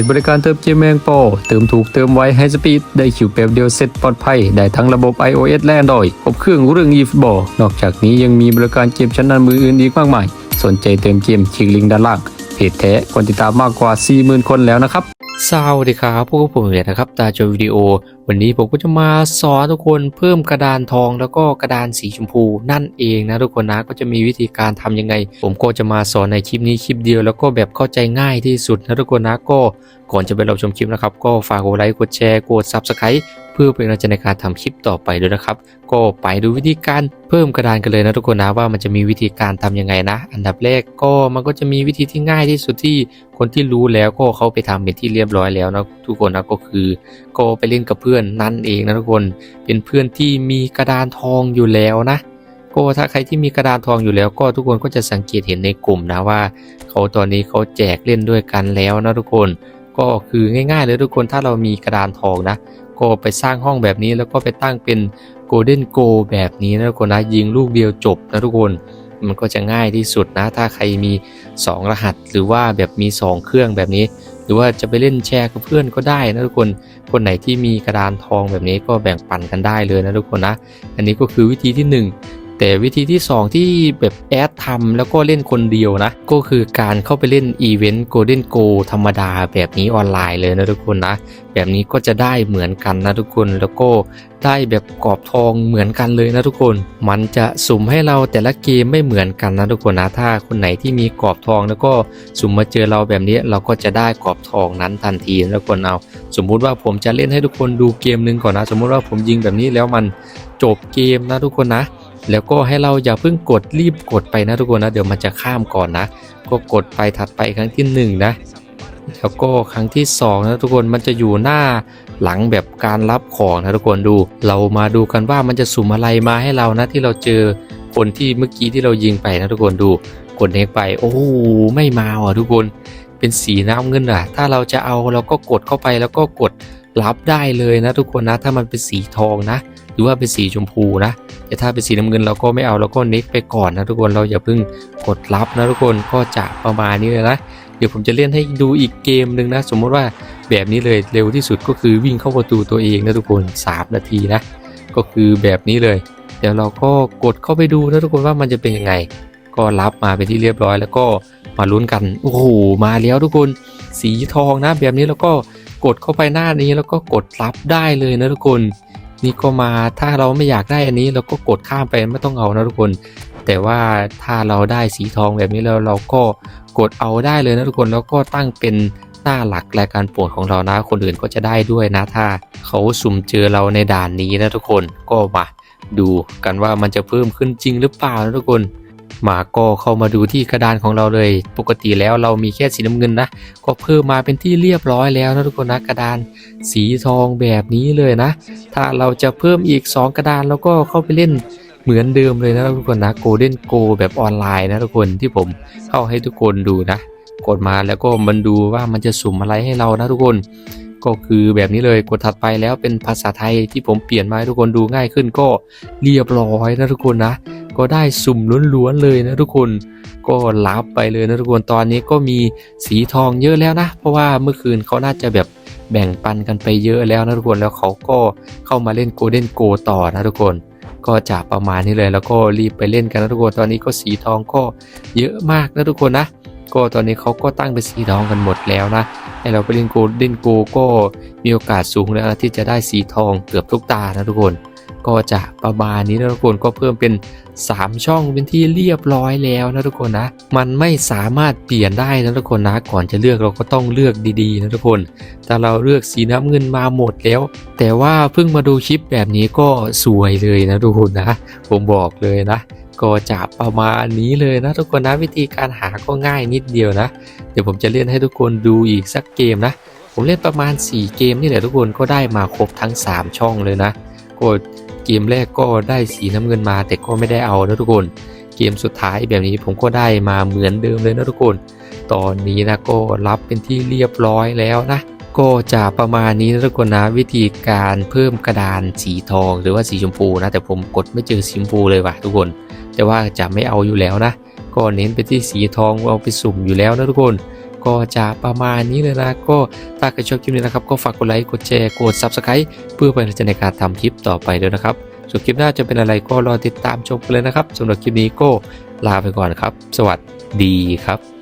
จบริการเติมเกมแมงปเติมถูกเติมไวให้สปีดได้คิวแป๊บเดียวเสร็จปลอดภัย ได้ทั้งระบบ iOS และ Android ครบเครื่องเรื่องยีฟบอนอกจากนี้ยังมีบริการเกมชั้นนำมืออื่นอีกมากมาย สนใจเติมเกมคลิกลิงก์ด้านล่างเพจแท้คนติดตามมากกว่า 40,000 คนแล้วนะครับ สวัสดีครับพวกผมเลยนะครับตาจอวิดีโอ วันนี้ผมก็จะมาสอนทุกคนเพิ่มกระดานทองแล้วก็กระดานสีชมพู นั่นเองนะทุกคนนะก็จะมีวิธีการทำยังไง ผมก็จะมาสอนในคลิปนี้คลิปเดียวแล้วก็แบบเข้าใจง่ายที่สุดนะทุกคนนะก็ก่อนจะไปรับชมคลิปนะครับ ก็ฝากกดไลค์กดแชร์กด Subscribe เพื่อเป็นกำลังใจในการทำคลิปต่อไปด้วยนะครับ ก็ไปดูวิธีการเพิ่มกระดานกันเลยนะทุกคนนะว่ามันจะมีวิธีการทำยังไงนะ อันดับแรกก็มันก็จะมีวิธีที่ง่ายที่สุดที่คนที่รู้แล้วก็เขาไปทำเป็นที่เรียบร้อยแล้วนะทุกคนนะก็คือ ก็ไปเล่นกับเพื่อนนั่นเองนะทุกคน เป็นเพื่อนที่มีกระดานทองอยู่แล้วนะก็ถ้าใครที่มีกระดานทองอยู่แล้วก็ทุกคนก็จะสังเกตเห็นในกลุ่มนะว่า เขาตอนนี้เขาแจกเล่นด้วยกันแล้วนะทุกคน ก็คือง่ายๆเลยทุกคนถ้าเรามีกระดานทองนะ ก็ไปสร้างห้องแบบนี้แล้วก็ไปตั้งเป็นโกลเด้นโกแบบนี้นะทุกคนนะยิงลูกเดียวจบนะทุกคนมันก็จะง่ายที่สุดนะ ถ้าใครมี 2 รหัส หรือว่าแบบมี 2 เครื่องแบบนี้ หรือว่าจะไปเล่นแชร์กับเพื่อนก็ได้นะทุกคน คนไหนที่มีกระดานทองแบบนี้ก็แบ่งปันกันได้เลยนะทุกคนนะ อันนี้ก็คือวิธีที่ 1 แต่วิธีที่ 2 ที่แบบแอดทำแล้วก็เล่นคนเดียวนะ ก็คือการเข้าไปเล่นอีเวนต์โกลเด้นโกธรรมดาแบบนี้ออนไลน์เลยนะทุกคนนะ แบบนี้ก็จะได้เหมือนกันนะทุกคนแล้วก็ได้แบบกรอบทองเหมือนกันเลยนะทุกคน มันจะสุ่มให้เราแต่ละเกมไม่เหมือนกันนะทุกคนนะถ้าคนไหนที่มีกรอบทองแล้วก็สุ่มมาเจอเราแบบนี้เราก็จะได้กรอบทองนั้นทันทีนะทุกคนเอาสมมุติว่าผมจะเล่นให้ทุกคนดูเกมหนึ่งก่อนนะ สมมุติว่าผมยิงแบบนี้แล้วมันจบเกมนะทุกคนนะ แล้วก็ให้เราอย่าเพิ่งกดรีบกดไปนะทุกคนนะ เดี๋ยวมันจะข้ามก่อนนะ ก็กดไปถัดไปครั้งที่หนึ่งนะแล้วก็ครั้งที่2นะทุกคนมันจะอยู่หน้าหลังแบบการรับของนะทุกคนดู เรามาดูกันว่ามันจะสุ่มอะไรมาให้เรานะที่เราเจอคนที่เมื่อกี้ที่เรายิงไปนะทุกคนดูกดเน็กไปโอ้ไม่มาอะทุกคนเป็นสีน้ำเงินอะ ถ้าเราจะเอาเราก็กดเข้าไปแล้วก็กด รับได้เลยนะทุกคนนะ ถ้ามันเป็นสีทองนะ หรือว่าเป็นสีชมพูนะแต่ถ้าเป็นสีน้ำเงินเราก็ไม่เอาเราก็เน็กไปก่อนนะทุกคนเราอย่าเพิ่งกดรับนะทุกคนก็จะประมาณนี้เลยนะเดี๋ยวผมจะเล่นให้ดูอีกเกมหนึ่งนะ สมมติว่าแบบนี้เลยเร็วที่สุดก็คือวิ่งเข้าประตูตัวเองนะทุกคน 3 นาทีนะ ก็คือแบบนี้เลย เดี๋ยวเราก็กดเข้าไปดูนะทุกคนว่ามันจะเป็นยังไง ก็รับมาเป็นที่เรียบร้อยแล้วก็มาลุ้นกัน โอ้โหมาแล้วทุกคน สีทองนะแบบนี้แล้วก็ กดเข้าไปหน้านี้แล้วก็กดรับได้เลยนะทุกคน นี่ก็มาถ้าเราไม่อยากได้อันนี้เราก็กดข้ามไปไม่ต้องเอานะทุกคน แต่ว่าถ้าเราได้สีทองแบบนี้แล้วเราก็กดเอาได้เลยนะทุกคนแล้วก็ตั้งเป็นหน้าหลักรายการโปรดของเรานะคนอื่นก็จะได้ด้วยนะถ้าเขาสุ่มเจอเราในด่านนี้นะทุกคนก็มาดูกันว่ามันจะเพิ่มขึ้นจริงหรือเปล่านะทุกคน มาก็เข้ามาดูที่กระดานของเราเลย ปกติแล้วเรามีแค่สีน้ำเงินนะ ก็เพิ่มมาเป็นที่เรียบร้อยแล้วนะทุกคนนะกระดานสีทองแบบนี้เลยนะ ถ้าเราจะเพิ่มอีก 2 กระดานแล้วก็เข้าไปเล่นเหมือนเดิมเลยนะทุกคนนะโกลเด้นโกแบบออนไลน์นะทุกคนที่ผมเข้าให้ทุกคนดูนะ กดมาแล้วก็มันดูว่ามันจะสุ่มอะไรให้เรานะทุกคน ก็คือแบบนี้เลยกดถัดไปแล้วเป็นภาษาไทยที่ผมเปลี่ยนมาให้ทุกคนดูง่ายขึ้นก็เรียบร้อยนะทุกคนนะ ก็ได้สุ่มล้วนๆเลยนะทุกคนก็รับไปเลยนะทุกคนตอนนี้ก็มีสีทองเยอะแล้วนะ เพราะว่าเมื่อคืนเขาน่าจะแบบแบ่งปันกันไปเยอะแล้วนะทุกคนแล้วเขาก็เข้ามาเล่นโกลเด้นโกต่อนะทุกคนก็จะประมาณนี้เลยแล้วก็รีบไปเล่นกันนะทุกคนตอนนี้ก็สีทองก็เยอะมากนะทุกคนนะก็ตอนนี้เขาก็ตั้งเป็นสีทองกันหมดแล้วนะให้เราไปเล่นโกลเด้นโกก็มีโอกาสสูงแล้วนะที่จะได้สีทองเกือบทุกตานะทุกคน ก็จะประมาณนี้นะทุกคนก็เพิ่มเป็น 3 ช่องเป็นที่เรียบร้อยแล้วนะทุกคนนะ มันไม่สามารถเปลี่ยนได้นะทุกคนนะ ก่อนจะเลือกเราก็ต้องเลือกดีๆนะทุกคนถ้าเราเลือกสีน้ำเงินมาหมดแล้ว แต่ว่าเพิ่งมาดูคลิปแบบนี้ก็สวยเลยนะทุกคนนะ ผมบอกเลยนะก็จะประมาณนี้เลยนะทุกคนนะวิธีการหาก็ง่ายนิดเดียวนะ เดี๋ยวผมจะเล่นให้ทุกคนดูอีกสักเกมนะ ผมเล่นประมาณ 4 เกมนี่แหละทุกคนก็ได้มาครบทั้ง 3 ช่องเลยนะ ก็ เกมแรกก็ได้สีน้ำเงินมาแต่ก็ไม่ได้เอานะทุกคน เกมสุดท้ายแบบนี้ผมก็ได้มาเหมือนเดิมเลยนะทุกคน ตอนนี้นะก็รับเป็นที่เรียบร้อยแล้วนะก็จะประมาณนี้นะทุกคนนะวิธีการเพิ่มกระดานสีทองหรือว่าสีชมพูนะ แต่ผมกดไม่เจอสีชมพูเลยว่ะทุกคน แต่ว่าจะไม่เอาอยู่แล้วนะก็เน้นไปที่สีทองเอาไปสุ่มอยู่แล้วนะทุกคน ก็จะประมาณนี้เลยนะก็ถ้าใครชอบคลิปนี้นะครับก็ฝากกดไลค์กดแชร์กด Subscribe เพื่อเป็นกำลังใจในการทำคลิปต่อไปด้วยนะครับส่วนคลิปหน้าจะเป็นอะไรก็รอติดตามชมกันเลยนะครับสำหรับคลิปนี้ก็ลาไปก่อนครับ สวัสดีครับ